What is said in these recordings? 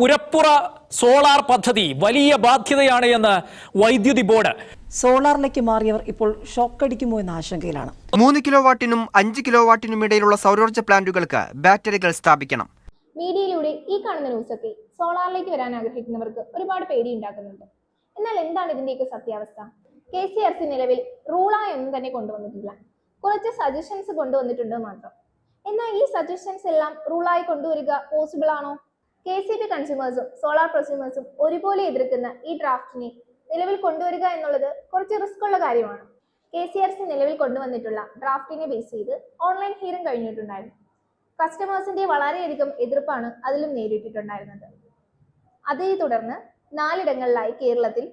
പുരപ്പുറ solar പദ്ധതി വലിയ ബാധ്യതയാണ് എന്ന് വൈദ്യുതി ബോർഡ്. സോളാറിലേക്ക് മാറിയവർ ഇപ്പോൾ ഷോക്കടിക്കുമോ എന്ന ആശങ്കയിലാണ്. മൂന്ന് കിലോ വാട്ടിനും അഞ്ച് കിലോ വാട്ടിനും ഇടയിലുള്ള സൗരോർജ പ്ലാന്റുകൾക്ക് ബാറ്ററികൾ സ്ഥാപിക്കണം. മീഡിയയിലൂടെ ഈ കാണുന്ന ന്യൂസൊക്കെ സോളാറിലേക്ക് വരാൻ ആഗ്രഹിക്കുന്നവർക്ക് ഒരുപാട് പേടി ഉണ്ടാക്കുന്നുണ്ട് എന്നാൽ എന്താണ് ഇതിന്റെയൊക്കെ സത്യാവസ്ഥ? കെ സി ആർ സി നിലവിൽ റൂളായി ഒന്നും തന്നെ കൊണ്ടുവന്നിട്ടില്ല. കുറച്ച് സജഷൻസ് കൊണ്ടുവന്നിട്ടുണ്ട് മാത്രം. എന്നാൽ ഈ സജഷൻസ് എല്ലാം റൂളായി കൊണ്ടുവരിക പോസിബിൾ ആണോ? കെ സി ബി കൺസ്യൂമേഴ്സും സോളാർ പ്രൊസ്യൂമേഴ്സും ഒരുപോലെ എതിർക്കുന്ന ഈ ഡ്രാഫ്റ്റിനെ നിലവിൽ കൊണ്ടുവരിക എന്നുള്ളത് കുറച്ച് റിസ്ക് ഉള്ള കാര്യമാണ്. കെ സി ആർ സി നിലവിൽ കൊണ്ടുവന്നിട്ടുള്ള ഡ്രാഫ്റ്റിനെ ബേസ് ചെയ്ത് ഓൺലൈൻ ഹിയറിംഗ് കഴിഞ്ഞിട്ടുണ്ടായിരുന്നു. കസ്റ്റമേഴ്സിന്റെ വളരെയധികം എതിർപ്പാണ് അതിലും നേരിട്ടിട്ടുണ്ടായിരുന്നത്. അതേ തുടർന്ന് നാലിടങ്ങളിലായി കേരളത്തിൽ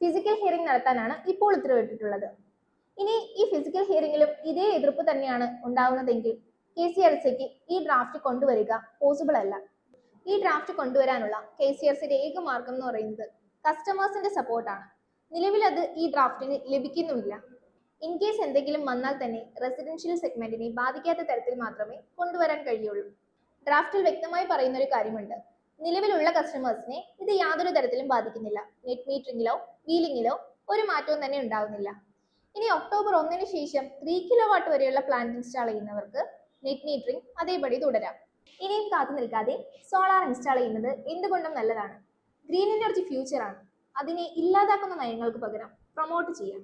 ഫിസിക്കൽ ഹിയറിംഗ് നടത്താനാണ് ഇപ്പോൾ ഉത്തരവിട്ടിട്ടുള്ളത്. ഇനി ഈ ഫിസിക്കൽ ഹിയറിംഗിലും ഇതേ എതിർപ്പ് തന്നെയാണ് ഉണ്ടാവുന്നതെങ്കിൽ കെ സി ആർ സിക്ക് ഈ ഡ്രാഫ്റ്റ് കൊണ്ടുവരിക പോസിബിൾ അല്ല. ഈ ഡ്രാഫ്റ്റ് കൊണ്ടുവരാനുള്ള കെ സി ആർ സിയുടെ ഏക മാർഗം എന്ന് പറയുന്നത് കസ്റ്റമേഴ്സിന്റെ സപ്പോർട്ടാണ് നിലവിൽ അത് ഈ ഡ്രാഫ്റ്റിന് ലഭിക്കുന്നുമില്ല. ഇൻ കേസ് എന്തെങ്കിലും വന്നാൽ തന്നെ റെസിഡൻഷ്യൽ സെഗ്മെന്റിനെ ബാധിക്കാത്ത തരത്തിൽ മാത്രമേ കൊണ്ടുവരാൻ കഴിയുള്ളൂ. ഡ്രാഫ്റ്റിൽ വ്യക്തമായി പറയുന്ന ഒരു കാര്യമുണ്ട്. നിലവിലുള്ള കസ്റ്റമേഴ്സിനെ ഇത് യാതൊരു തരത്തിലും ബാധിക്കുന്നില്ല. നെറ്റ് മീറ്ററിംഗിലോ വീലിംഗിലോ ഒരു മാറ്റവും തന്നെ ഉണ്ടാകുന്നില്ല ഇനി ഒക്ടോബർ ഒന്നിന് ശേഷം ത്രീ കിലോ വാട്ട് വരെയുള്ള പ്ലാന്റ് ഇൻസ്റ്റാൾ ചെയ്യുന്നവർക്ക് നെറ്റ് മീറ്ററിംഗ് അതേപടി തുടരാം. ഇനിയും കാത്തു നിൽക്കാതെ സോളാർ ഇൻസ്റ്റാൾ ചെയ്യുന്നത് എന്തുകൊണ്ടും നല്ലതാണ്. ഗ്രീൻ എനർജി ഫ്യൂച്ചറാണ് അതിനെ ഇല്ലാതാക്കുന്ന നയങ്ങൾക്ക് പകരം പ്രൊമോട്ട് ചെയ്യാം.